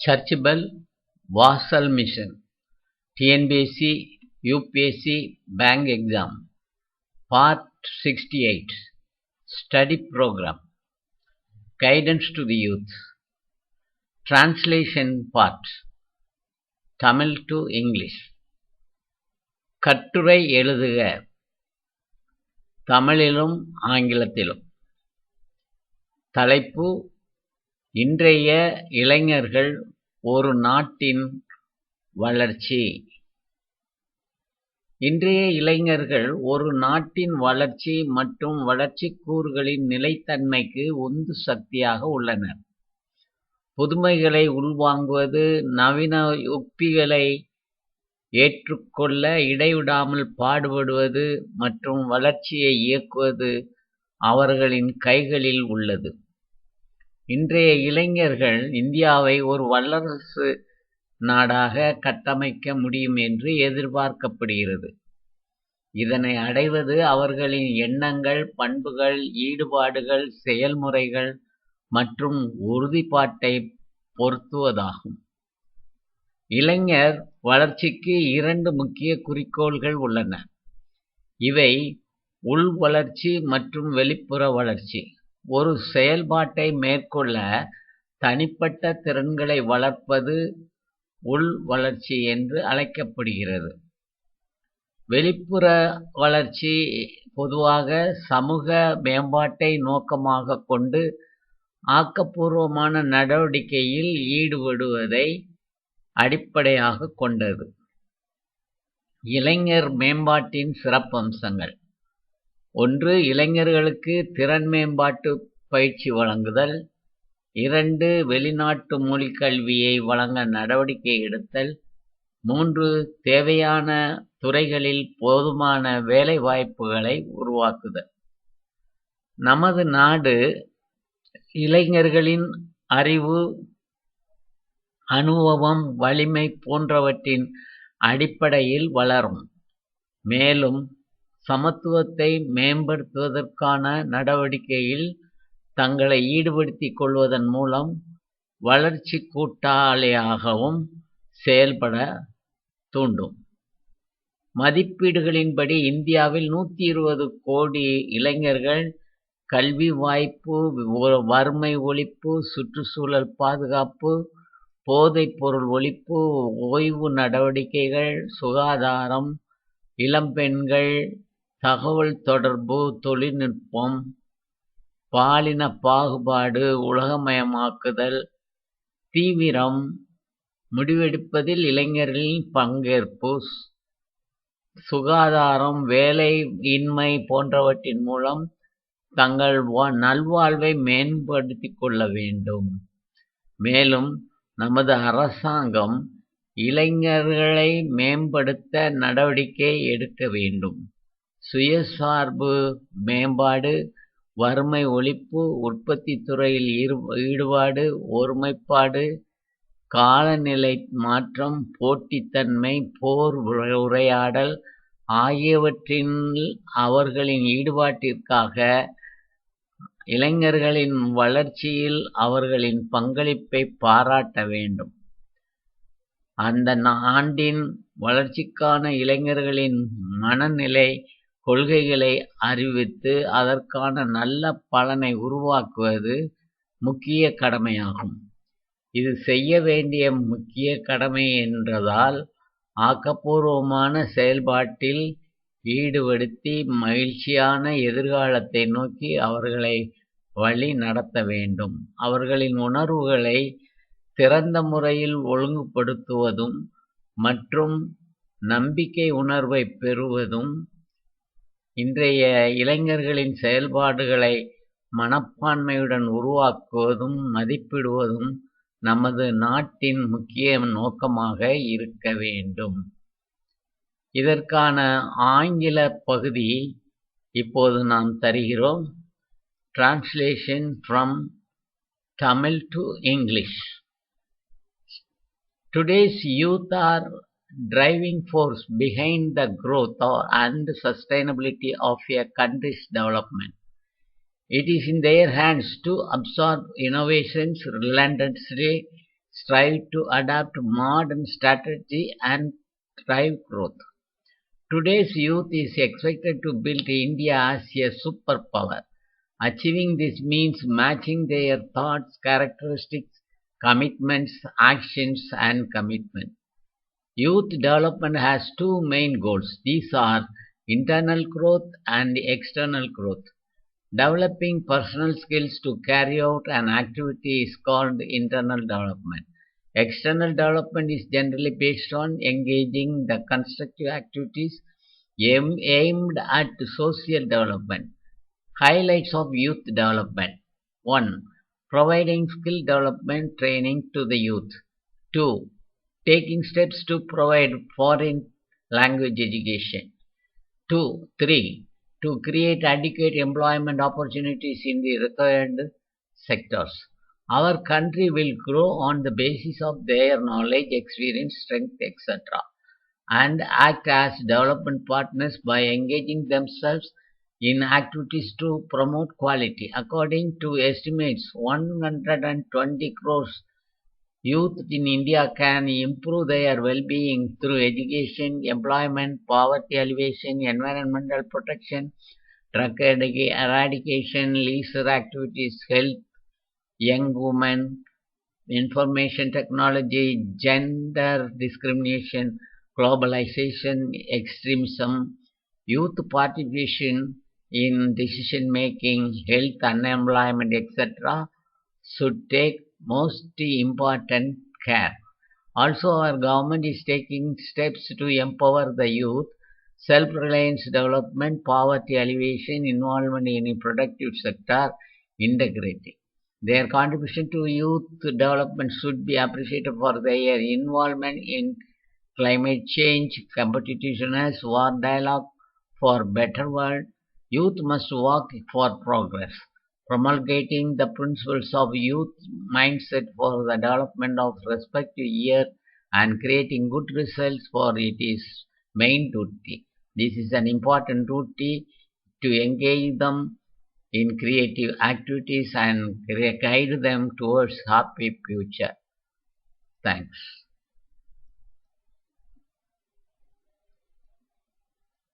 சர்ச்பெல் வாசல் mission TNPSC UPSC bank exam part sixty eight study programme guidance to the youth translation part Tamil to English கட்டுரை எழுதுக. தமிழிலும் ஆங்கிலத்திலும். தலைப்பு இன்றைய இளைஞர்கள் ஒரு நாட்டின் வளர்ச்சி. இன்றைய இளைஞர்கள் ஒரு நாட்டின் வளர்ச்சி மற்றும் வளர்ச்சி கூறுகளின் நிலைத்தன்மைக்கு உந்து சக்தியாக உள்ளனர். புதுமைகளை உள்வாங்குவது நவீன யுக்திகளை ஏற்றுக்கொள்ள இடைவிடாமல் பாடுபடுவது மற்றும் வளர்ச்சியை இயக்குவது அவர்களின் கைகளில் உள்ளது. இன்றைய இளைஞர்கள் இந்தியாவை ஒரு வல்லரசு நாடாக கட்டமைக்க முடியும் என்று எதிர்பார்க்கப்படுகிறது. இதனை அடைவது அவர்களின் எண்ணங்கள் பண்புகள் ஈடுபாடுகள் செயல்முறைகள் மற்றும் உறுதிப்பாட்டை பொருத்துவதாகும். இளைஞர் வளர்ச்சிக்கு இரண்டு முக்கிய குறிக்கோள்கள் உள்ளன. இவை உள் வளர்ச்சி மற்றும் வெளிப்புற வளர்ச்சி. ஒரு செயல்பாட்டை மேற்கொள்ள தனிப்பட்ட திறன்களை வளர்ப்பது உள் வளர்ச்சி என்று அழைக்கப்படுகிறது. வெளிப்புற வளர்ச்சி பொதுவாக சமூக மேம்பாட்டை நோக்கமாக கொண்டு ஆக்கப்பூர்வமான நடவடிக்கையில் ஈடுபடுவதை அடிப்படையாக கொண்டது. இளைஞர் மேம்பாட்டின் சிறப்பம்சங்கள். ஒன்று இளைஞர்களுக்கு திறன் மேம்பாட்டு பயிற்சி வழங்குதல். இரண்டு வெளிநாட்டு மொழி கல்வியை வழங்க நடவடிக்கை எடுத்தல். மூன்று தேவையான துறைகளில் போதுமான வேலை வாய்ப்புகளை உருவாக்குதல். நமது நாடு இளைஞர்களின் அறிவு அனுபவம் வலிமை போன்றவற்றின் அடிப்படையில் வளரும். மேலும் சமத்துவத்தை மேம்படுத்துவதற்கான நடவடிக்கையில் தங்களை ஈடுபடுத்திக் கொள்வதன் மூலம் வளர்ச்சி கூட்டாளியாகவும் செயல்பட தூண்டும். மதிப்பீடுகளின்படி இந்தியாவில் நூற்றி இருபது கோடி இளைஞர்கள் கல்வி வாய்ப்பு வறுமை ஒழிப்பு சுற்றுச்சூழல் பாதுகாப்பு போதைப்பொருள் ஒழிப்பு ஓய்வு நடவடிக்கைகள் சுகாதாரம் இளம்பெண்கள் தகவல் தொடர்பு தொழில்நுட்பம் பாலின பாகுபாடு உலகமயமாக்குதல் தீவிரம் முடிவெடுப்பதில் இளைஞர்களின் பங்கேற்பு சுகாதாரம் வேலை இன்மை போன்றவற்றின் மூலம் தங்கள் நல்வாழ்வை மேம்படுத்திக் கொள்ள வேண்டும். மேலும் நமது அரசாங்கம் இளைஞர்களை மேம்படுத்த நடவடிக்கை எடுக்க வேண்டும். சுயசார்பு மேம்பாடு வறுமை ஒழிப்பு உற்பத்தி துறையில் ஈடுபாடு ஒருமைப்பாடு காலநிலை மாற்றம் போட்டித்தன்மை போர் உரையாடல் ஆகியவற்றின் அவர்களின் ஈடுபாட்டிற்காக இளைஞர்களின் வளர்ச்சியில் அவர்களின் பங்களிப்பை பாராட்ட வேண்டும். அந்த ஆண்டின் வளர்ச்சிக்கான இளைஞர்களின் மனநிலை கொள்கைகளை அறிவித்து அதற்கான நல்ல பலனை உருவாக்குவது முக்கிய கடமையாகும். இது செய்ய வேண்டிய முக்கிய கடமை என்றதால் ஆக்கப்பூர்வமான செயல்பாட்டில் ஈடுபடுத்தி மகிழ்ச்சியான எதிர்காலத்தை நோக்கி அவர்களை வழி நடத்த வேண்டும். அவர்களின் உணர்வுகளை திறந்த முறையில் ஒழுங்குபடுத்துவதும் மற்றும் நம்பிக்கை உணர்வை பெறுவதும் இன்றைய இளைஞர்களின் செயல்பாடுகளை மனப்பான்மையுடன் உருவாக்குவதும் மதிப்பிடுவதும் நமது நாட்டின் முக்கிய நோக்கமாக இருக்க வேண்டும். இதற்கான ஆங்கில பகுதி இப்போது நாம் தருகிறோம். Translation from Tamil to English Today's youth are driving force behind the growth and sustainability of a country's development. It is in their hands to absorb innovations relentlessly strive to adopt modern strategy and drive growth. Today's youth is expected to build India as a superpower. Achieving this means matching their thoughts, characteristics, commitments, actions, and commitment. Youth development has two main goals. These are internal growth and external growth. Developing personal skills to carry out an activity is called internal development. External development is generally based on engaging the constructive activities aim, aimed at social development. Highlights of youth development 1. Providing skill development training to the youth. 2. Taking steps to provide foreign language education. 2. 3. To create adequate employment opportunities in the required sectors. Our country will grow on the basis of their knowledge, experience, strength, etc. and act as development partners by engaging themselves in activities to promote quality. According to estimates, 120 crores youth in India can improve their well-being through education, employment, poverty alleviation, environmental protection, drug eradication, leisure activities, health, young women, information technology, gender discrimination, globalization, extremism, youth participation in decision making, health, unemployment, etc., should take most important care. Also, our government is taking steps to empower the youth, self-reliance development, poverty alleviation, involvement in a productive sector, integrating. Their contribution to youth development should be appreciated for their involvement in climate change, competitiveness, war dialogue for better world. Youth must work for progress. Promulgating the principles of youth mindset for the development of respective year and creating good results for it is main duty. This is an important duty to engage them in creative activities and guide them towards happy future. Thanks.